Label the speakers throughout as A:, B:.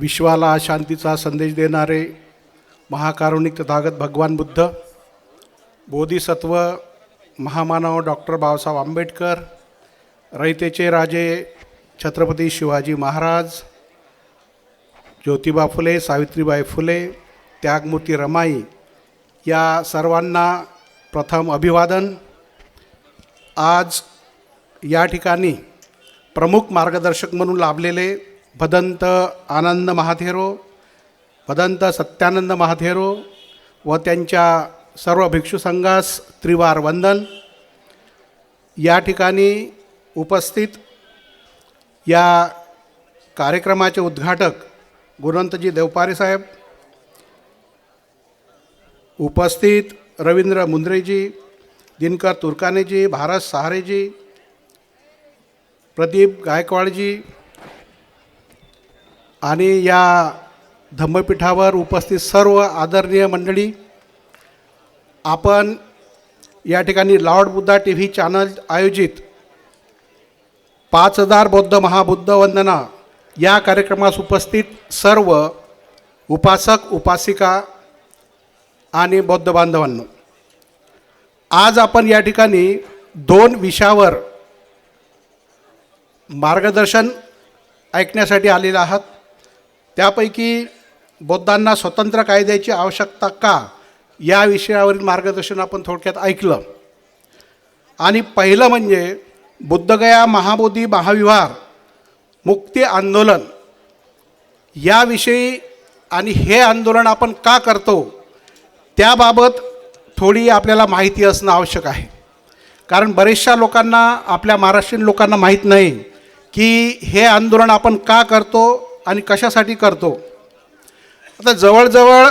A: विश्वाला शांतीचा संदेश देणारे महाकारुणिक तथागत भगवान बुद्ध बोधिसत्व महामानव डॉक्टर बाबासाहेब आंबेडकर रयतेचे राजे छत्रपती शिवाजी महाराज ज्योतिबा फुले सावित्रीबाई फुले त्यागमूर्ती रमाई या सर्वांना प्रथम अभिवादन. आज या ठिकाणी प्रमुख मार्गदर्शक म्हणून लाभलेले भदंत आनंद महाथेरो भदंत सत्यानंद महाथेरो व त्यांच्या सर्व भिक्षू संघास त्रिवार वंदन. या ठिकाणी उपस्थित या कार्यक्रमाचे उद्घाटक गुणवंतजी देवपारे साहेब उपस्थित रवींद्र मुंद्रेजी दिनकर तुरकानेजी भारत सहारेजी प्रदीप गायकवाडजी आणि या धम्मपीठावर उपस्थित सर्व आदरणीय मंडळी आपण या ठिकाणी lord Buddha T V channel आयोजित पाच हजार बौद्ध महाबुद्ध वंदना या कार्यक्रमास उपस्थित सर्व उपासक उपासिका आणि बौद्ध बांधवांनो आज आपण या ठिकाणी दोन विषयावर मार्गदर्शन ऐकण्यासाठी आलेले आहात. त्यापैकी बौद्धांना स्वतंत्र कायद्याची आवश्यकता का या विषयावरील मार्गदर्शन आपण थोडक्यात ऐकलं. आणि पहिलं म्हणजे बुद्धगया महाबोधी महाविहार मुक्ती आंदोलन याविषयी आणि हे आंदोलन आपण का करतो त्याबाबत थोडी आपल्याला माहिती असणं आवश्यक आहे. कारण बरेचशा लोकांना आपल्या महाराष्ट्रीयन लोकांना माहीत नाही की हे आंदोलन आपण का करतो आणि कशासाठी करतो? आता जवळजवळ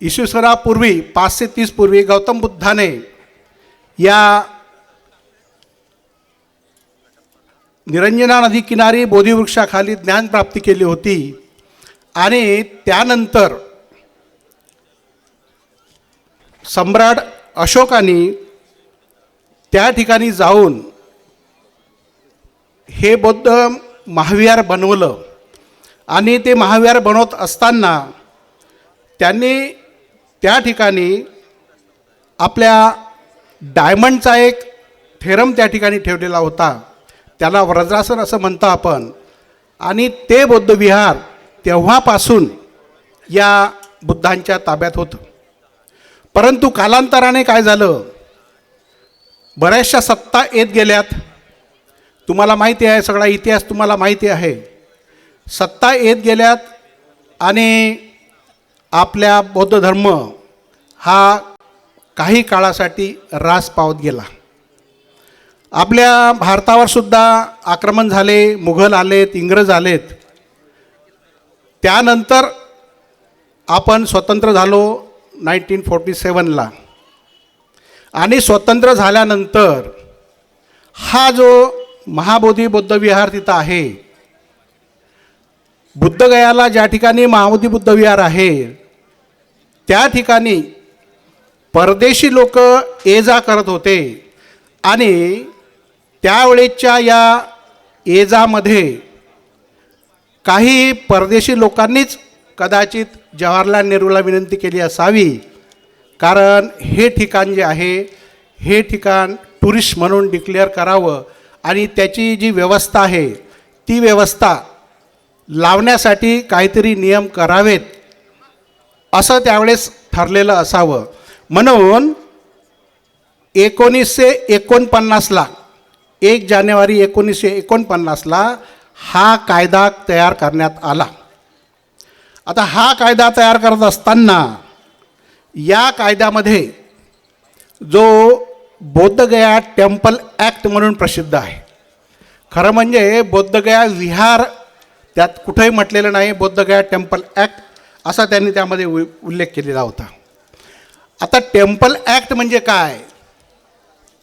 A: इसवीसरापूर्वी पाचशे तीसपूर्वी गौतम बुद्धाने या निरंजना नदी किनारी बोधिवृक्षाखाली ज्ञानप्राप्ती केली होती. आणि त्यानंतर सम्राट अशोकाने त्या ठिकाणी जाऊन हे बौद्ध महाविहार बनवलं. आणि ते महाविहार बनवत असताना त्यांनी त्या ठिकाणी आपल्या डायमंडचा एक थेरम त्या ठिकाणी ठेवलेला होता. त्याला व्रजासन असं म्हणतो आपण. आणि ते बौद्ध विहार तेव्हापासून या बुद्धांच्या ताब्यात होतं. परंतु कालांतराने काय झालं? बऱ्याचशा सत्ता येत गेल्यात. तुम्हाला माहिती आहे सगळा इतिहास तुम्हाला माहिती आहे. सत्ता येत गेल्यात आणि आपल्या बौद्ध धर्म हा काही काळासाठी रास पावत गेला. आपल्या भारतावर सुद्धा आक्रमण झाले मुघल आलेत इंग्रज आलेत. त्यानंतर आपण स्वतंत्र झालो नाईन्टीन फोर्टी सेवनला आणि स्वतंत्र झाल्यानंतर हा जो महाबोधी बुद्धविहार तिथं आहे. बुद्धगयाला ज्या ठिकाणी महाबोधी बुद्ध विहार आहे त्या ठिकाणी परदेशी लोक ये जा करत होते आणि त्यावेळेच्या या ये जामध्ये काही परदेशी लोकांनीच कदाचित जवाहरलाल नेहरूला विनंती केली असावी कारण हे ठिकाण जे आहे हे ठिकाण टुरिस्ट म्हणून डिक्लेअर करावं आणि त्याची जी व्यवस्था आहे ती व्यवस्था लावण्यासाठी काहीतरी नियम करावेत असं त्यावेळेस ठरलेलं असावं. म्हणून एकोणीसशे एकोणपन्नासला एक जानेवारी एकोणीसशे एकोणपन्नासला हा कायदा तयार करण्यात आला. आता हा कायदा तयार करत असताना या कायद्यामध्ये जो बौद्धगया टेम्पल ॲक्ट म्हणून प्रसिद्ध आहे. खरं म्हणजे बौद्धगया विहार त्यात कुठंही म्हटलेलं नाही बौद्धगया टेम्पल ॲक्ट असा त्यांनी त्यामध्ये उ उल्लेख केलेला होता. आता टेम्पल ॲक्ट म्हणजे काय?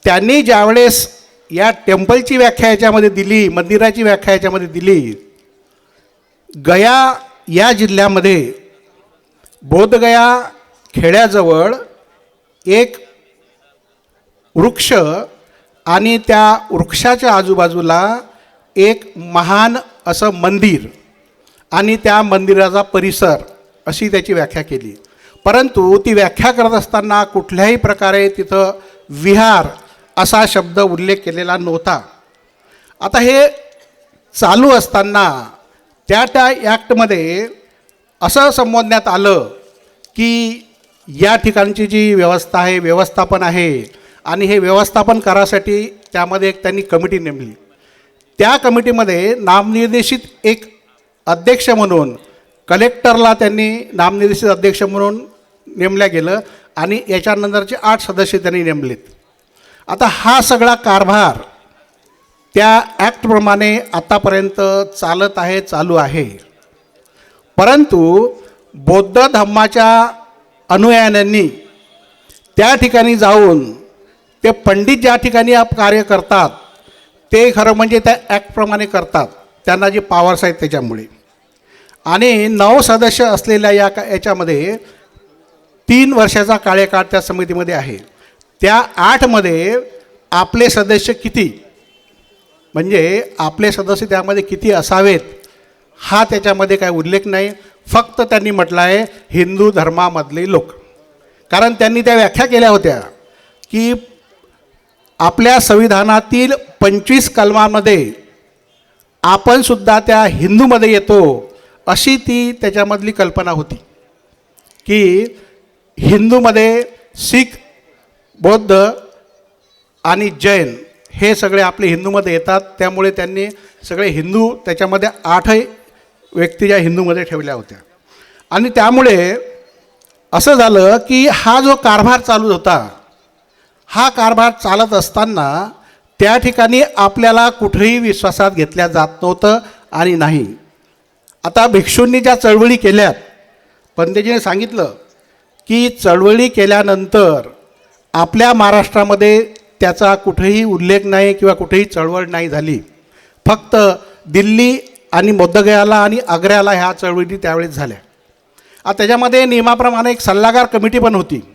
A: त्यांनी ज्यावेळेस या टेम्पलची व्याख्या याच्यामध्ये दिली मंदिराची व्याख्या याच्यामध्ये दिली गया या जिल्ह्यामध्ये बोधगया खेड्याजवळ एक वृक्ष आणि त्या वृक्षाच्या आजूबाजूला एक महान असं मंदिर आणि त्या मंदिराचा परिसर अशी त्याची व्याख्या केली. परंतु ती व्याख्या करत असताना कुठल्याही प्रकारे तिथं विहार असा शब्द उल्लेख केलेला नव्हता. आता हे चालू असताना त्या त्या ॲक्टमध्ये असं संबोधण्यात आलं की या ठिकाणची जी व्यवस्था आहे व्यवस्थापन आहे आणि हे व्यवस्थापन करासाठी त्यामध्ये एक त्यांनी कमिटी नेमली. त्या कमिटीमध्ये नामनिर्देशित एक अध्यक्ष म्हणून कलेक्टरला त्यांनी नामनिर्देशित अध्यक्ष म्हणून नेमल्या गेलं आणि याच्यानंतरचे आठ सदस्य त्यांनी नेमलेत. आता हा सगळा कारभार त्या ॲक्टप्रमाणे आतापर्यंत चालत आहे चालू आहे. परंतु बौद्ध धम्माच्या अनुयायांनी त्या ठिकाणी जाऊन ते पंडित ज्या ठिकाणी कार्य करतात ते खरं म्हणजे त्या ॲक्टप्रमाणे करतात. त्यांना जे पावर्स आहेत त्याच्यामुळे. आणि नऊ सदस्य असलेल्या या का याच्यामध्ये तीन वर्षाचा कार्यकाळ त्या समितीमध्ये आहे. त्या आठमध्ये आपले सदस्य किती? म्हणजे आपले सदस्य त्यामध्ये किती असावेत? हा त्याच्यामध्ये काय उल्लेख नाही. फक्त त्यांनी म्हटलं आहे हिंदू धर्मामधले लोक. कारण त्यांनी त्या व्याख्या केल्या होत्या की आपल्या संविधानातील पंचवीस कलमामध्ये आपण सुद्धा त्या हिंदूमध्ये येतो अशी ती त्याच्यामधली कल्पना होती. की हिंदूमध्ये शीख बौद्ध आणि जैन हे सगळे आपले हिंदूमध्ये येतात. त्यामुळे त्यांनी सगळे हिंदू त्याच्यामध्ये आठही व्यक्ती ज्या हिंदूमध्ये ठेवल्या होत्या. आणि त्यामुळे असं झालं की हा जो कारभार चालू होता हा कारभार चालत असताना त्या ठिकाणी आपल्याला कुठेही विश्वासात घेतल्या जात नव्हतं आणि नाही. आता भिक्षूंनी ज्या चळवळी केल्यात पंतजीने सांगितलं की चळवळी केल्यानंतर आपल्या महाराष्ट्रामध्ये त्याचा कुठेही उल्लेख नाही किंवा कुठेही चळवळ नाही झाली. फक्त दिल्ली आणि बोद्धगयाला आणि आग्र्याला ह्या चळवळी त्यावेळेस झाल्या. आता त्याच्यामध्ये नियमाप्रमाणे एक सल्लागार कमिटी पण होती.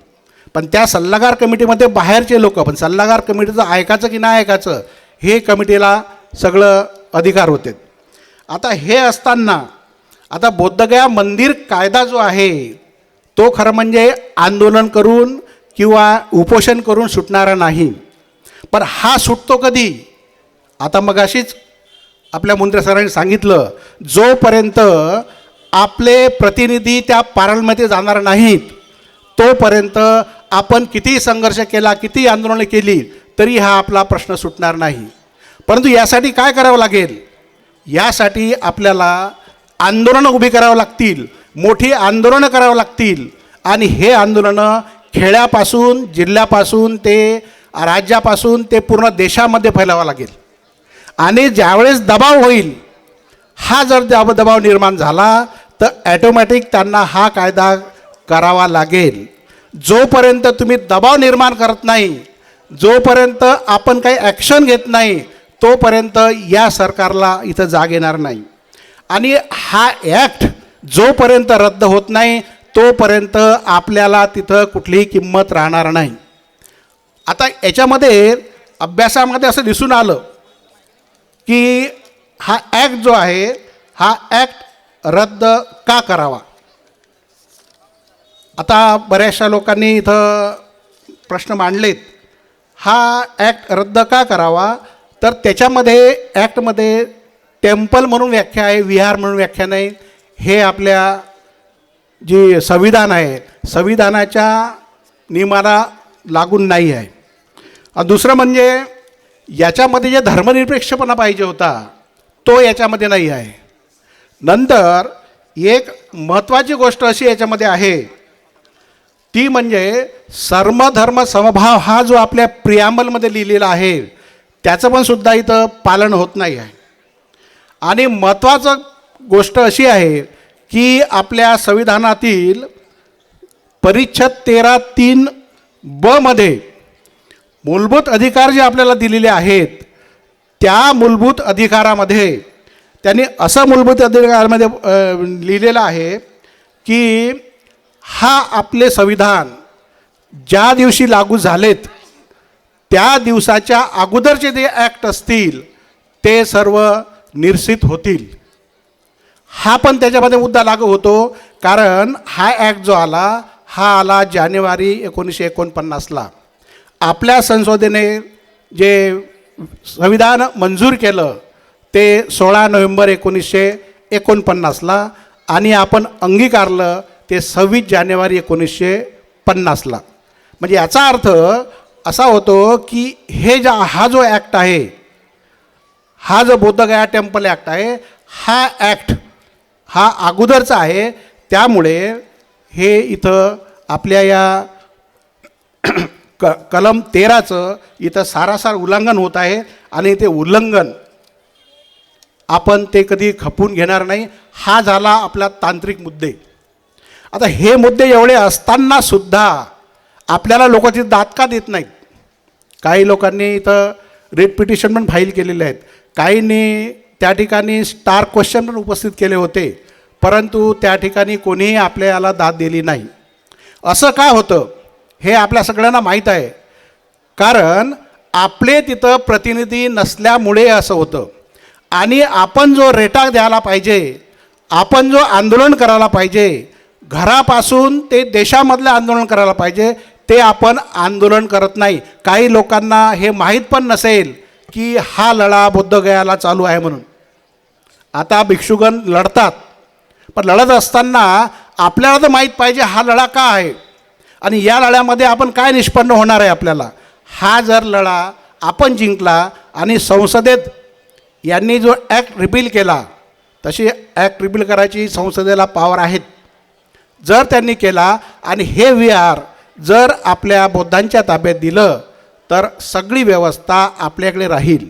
A: पण त्या सल्लागार कमिटीमध्ये बाहेरचे लोक पण सल्लागार कमिटीचं ऐकायचं की नाही ऐकायचं हे कमिटीला सगळं अधिकार होते. आता हे असताना आता बौद्धगया मंदिर कायदा जो आहे तो खरं म्हणजे आंदोलन करून किंवा उपोषण करून सुटणारा नाही. पण हा सुटतो कधी? आता मग अशीच आपल्या मंत्री सरांनी सांगितलं जोपर्यंत आपले प्रतिनिधी त्या पार्लमध्ये जाणार नाहीत तोपर्यंत आपण कितीही संघर्ष केला किती आंदोलनं केली तरी हा आपला प्रश्न सुटणार नाही. परंतु यासाठी काय करावं लागेल? यासाठी आपल्याला आंदोलनं उभी करावं लागतील मोठी आंदोलनं करावं लागतील. आणि हे आंदोलनं खेड्यापासून जिल्ह्यापासून ते राज्यापासून ते पूर्ण देशामध्ये फैलावं लागेल. आणि ज्यावेळेस दबाव होईल हा जर दबाव निर्माण झाला तर ॲटोमॅटिक त्यांना हा कायदा करावा लागेल. जोपर्यंत तुम्ही दबाव निर्माण करत नाही जोपर्यंत आपण काही ॲक्शन घेत नाही तोपर्यंत या सरकारला इथं जाग येणार नाही. आणि हा ॲक्ट जोपर्यंत रद्द होत नाही तोपर्यंत आपल्याला तिथं कुठलीही किंमत राहणार नाही. आता याच्यामध्ये अभ्यासामध्ये असं दिसून आलं की हा ॲक्ट जो आहे हा ॲक्ट रद्द का करावा? आता बऱ्याचशा लोकांनी इथं प्रश्न मांडलेत. हा ॲक्ट रद्द का करावा? तर त्याच्यामध्ये ॲक्टमध्ये टेम्पल म्हणून व्याख्या आहे विहार म्हणून व्याख्या नाही. हे आपल्या जी संविधान आहे संविधानाच्या नियमाला लागून नाही आहे. दुसरं म्हणजे याच्यामध्ये जे धर्मनिरपेक्षपणा पाहिजे होता तो याच्यामध्ये नाही आहे. नंतर एक महत्त्वाची गोष्ट अशी याच्यामध्ये आहे ती म्हणजे सर्वधर्म समभाव हा जो आपल्या प्रियामलमध्ये लिहिलेला आहे त्याचं पण सुद्धा इथं पालन होत नाही आहे. आणि महत्त्वाचं गोष्ट अशी आहे की आपल्या संविधानातील परिच्छद तेरा तीन बमध्ये मूलभूत अधिकार जे आपल्याला दिलेले आहेत त्या मूलभूत अधिकारामध्ये त्यांनी असं मूलभूत अधिकारामध्ये लिहिलेलं आहे की हा आपले संविधान ज्या दिवशी लागू झालेत त्या दिवसाच्या अगोदरचे जे ॲक्ट असतील ते सर्व निरसित होतील. हा पण त्याच्यामध्ये मुद्दा लागू होतो कारण हा ॲक्ट जो आला हा आला जानेवारी एकोणीसशे एकोणपन्नासला. आपल्या संसदेने जे संविधान मंजूर केलं ते सोळा नोव्हेंबर एकोणीसशे एकोणपन्नासला आणि आपण अंगीकारलं ते सव्वीस जानेवारी एकोणीसशे पन्नासला म्हणजे याचा अर्थ असा होतो की हे जा हा जो ॲक्ट आहे हा जो बोधगया टेम्पल ॲक्ट आहे हा ॲक्ट हा अगोदरचा आहे त्यामुळे हे इथं आपल्या या क कलम तेराचं इथं सारासार उल्लंघन होत आहे आणि ते उल्लंघन आपण ते कधी खपून घेणार नाही. हा झाला आपला तांत्रिक मुद्दे. आता हे मुद्दे एवढे असताना सुद्धा आपल्याला लोक तिथे दात का देत नाहीत? काही लोकांनी इथं रेट पिटिशन पण फाईल केलेले आहेत. काहींनी त्या ठिकाणी स्टार क्वेश्चन पण उपस्थित केले होते परंतु त्या ठिकाणी कोणीही आपल्याला दाद दिली नाही. असं का होतं? हे आपल्या सगळ्यांना माहीत आहे. कारण आपले तिथं प्रतिनिधी नसल्यामुळे असं होतं. आणि आपण जो रेटा द्यायला पाहिजे आपण जो आंदोलन करायला पाहिजे घरापासून ते देशामधलं आंदोलन करायला पाहिजे ते आपण आंदोलन करत नाही. काही लोकांना हे माहीत पण नसेल की हा लढा बुद्धगयाला चालू आहे म्हणून. आता भिक्षुगण लढतात. पण लढत असताना आपल्याला तर माहीत पाहिजे हा लढा का आहे. आणि या लढ्यामध्ये आपण काय निष्पन्न होणार आहे आपल्याला? हा जर लढा आपण जिंकला आणि संसदेत यांनी जो ॲक्ट रिपील केला तशी ॲक्ट रिपील करायची संसदेला पावर आहेत. जर त्यांनी केला आणि हे विहार जर आपल्या बौद्धांच्या ताब्यात दिलं तर सगळी व्यवस्था आपल्याकडे राहील.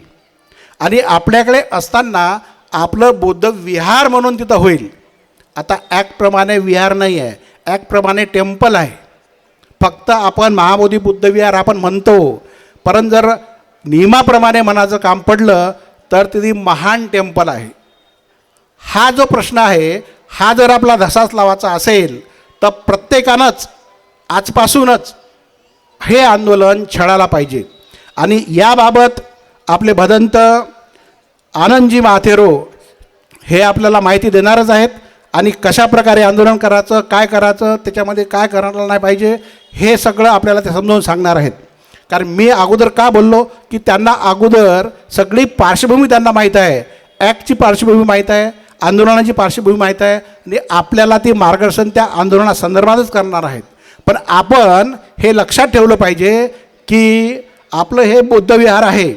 A: आणि आपल्याकडे असताना आपलं बौद्ध विहार म्हणून तिथं होईल. आता ॲक्टप्रमाणे विहार नाही आहे ॲक्टप्रमाणे टेम्पल आहे. फक्त आपण महाबोधी बुद्ध विहार आपण म्हणतो. परंतु जर नियमाप्रमाणे मनाचं काम पडलं तर तिथे महान टेम्पल आहे. हा जो प्रश्न आहे हा जर आपला धसाच लावायचा असेल तर प्रत्येकानंच आजपासूनच हे आंदोलन छळायला पाहिजे. आणि याबाबत आपले भदंत आनंदजी माथेरो हे आपल्याला माहिती देणारच आहेत. आणि कशा प्रकारे आंदोलन करायचं काय करायचं त्याच्यामध्ये काय करायला नाही पाहिजे हे सगळं आपल्याला ते समजावून सांगणार आहेत. कारण मी अगोदर का बोललो की त्यांना अगोदर सगळी पार्श्वभूमी त्यांना माहीत आहे. ॲक्टची पार्श्वभूमी माहीत आहे. आंदोलनाची पार्श्वभूमी माहीत आहे. आणि आपल्याला ते मार्गदर्शन त्या आंदोलनासंदर्भातच करणार आहेत. पण आपण हे लक्षात ठेवलं पाहिजे की आपलं हे बुद्धविहार आहे.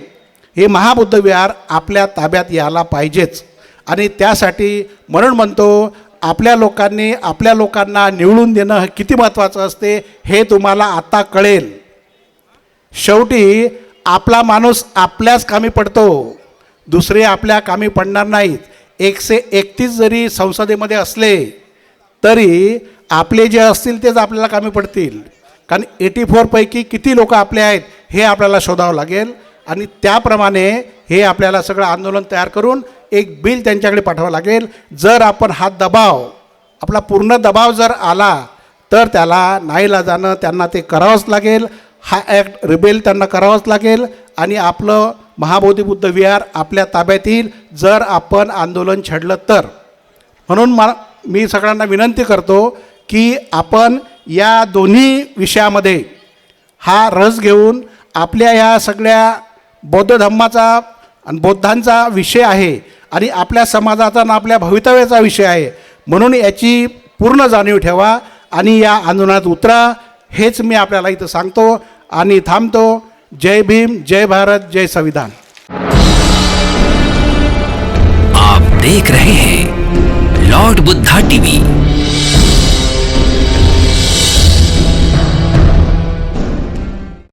A: हे महाबुद्ध विहार आपल्या ताब्यात यायला पाहिजेच. आणि त्यासाठी म्हणून म्हणतो आपल्या लोकांनी आपल्या लोकांना निवडून देणं हे किती महत्त्वाचं असते हे तुम्हाला आत्ता कळेल. शेवटी आपला माणूस आपल्याच कामी पडतो. दुसरे आपल्या कामी पडणार नाहीत. एकशे एकतीस जरी संसदेमध्ये असले तरी आपले जे असतील तेच आपल्याला कामी पडतील. कारण एटी फोरपैकी किती लोक आपले आहेत हे आपल्याला शोधावं लागेल. आणि त्याप्रमाणे हे आपल्याला सगळं आंदोलन तयार करून एक बिल त्यांच्याकडे पाठवावं लागेल. जर आपण हा दबाव आपला पूर्ण दबाव जर आला तर त्याला नाहीला जाणं त्यांना ते करावंच लागेल. हा ॲक्ट रिबेल त्यांना करावंच लागेल. आणि आपलं महाबोधी बुद्ध विहार आपल्या ताब्यात येईल. जर आपण आंदोलन छेडलं तर. म्हणून मा मी सगळ्यांना विनंती करतो की आपण या दोन्ही विषयामध्ये हा रस घेऊन आपल्या ह्या सगळ्या बौद्ध धम्माचा आणि बौद्धांचा विषय आहे आणि आपल्या समाजाचा आणि आपल्या भवितव्याचा विषय आहे. म्हणून याची पूर्ण जाणीव ठेवा आणि या आंदोलनात उतरा. हेच मी आपल्याला इथं सांगतो आणि थांबतो. जय भीम जय भारत जय संविधान.
B: आप देख रहे हैं लॉर्ड बुद्धा टीवी।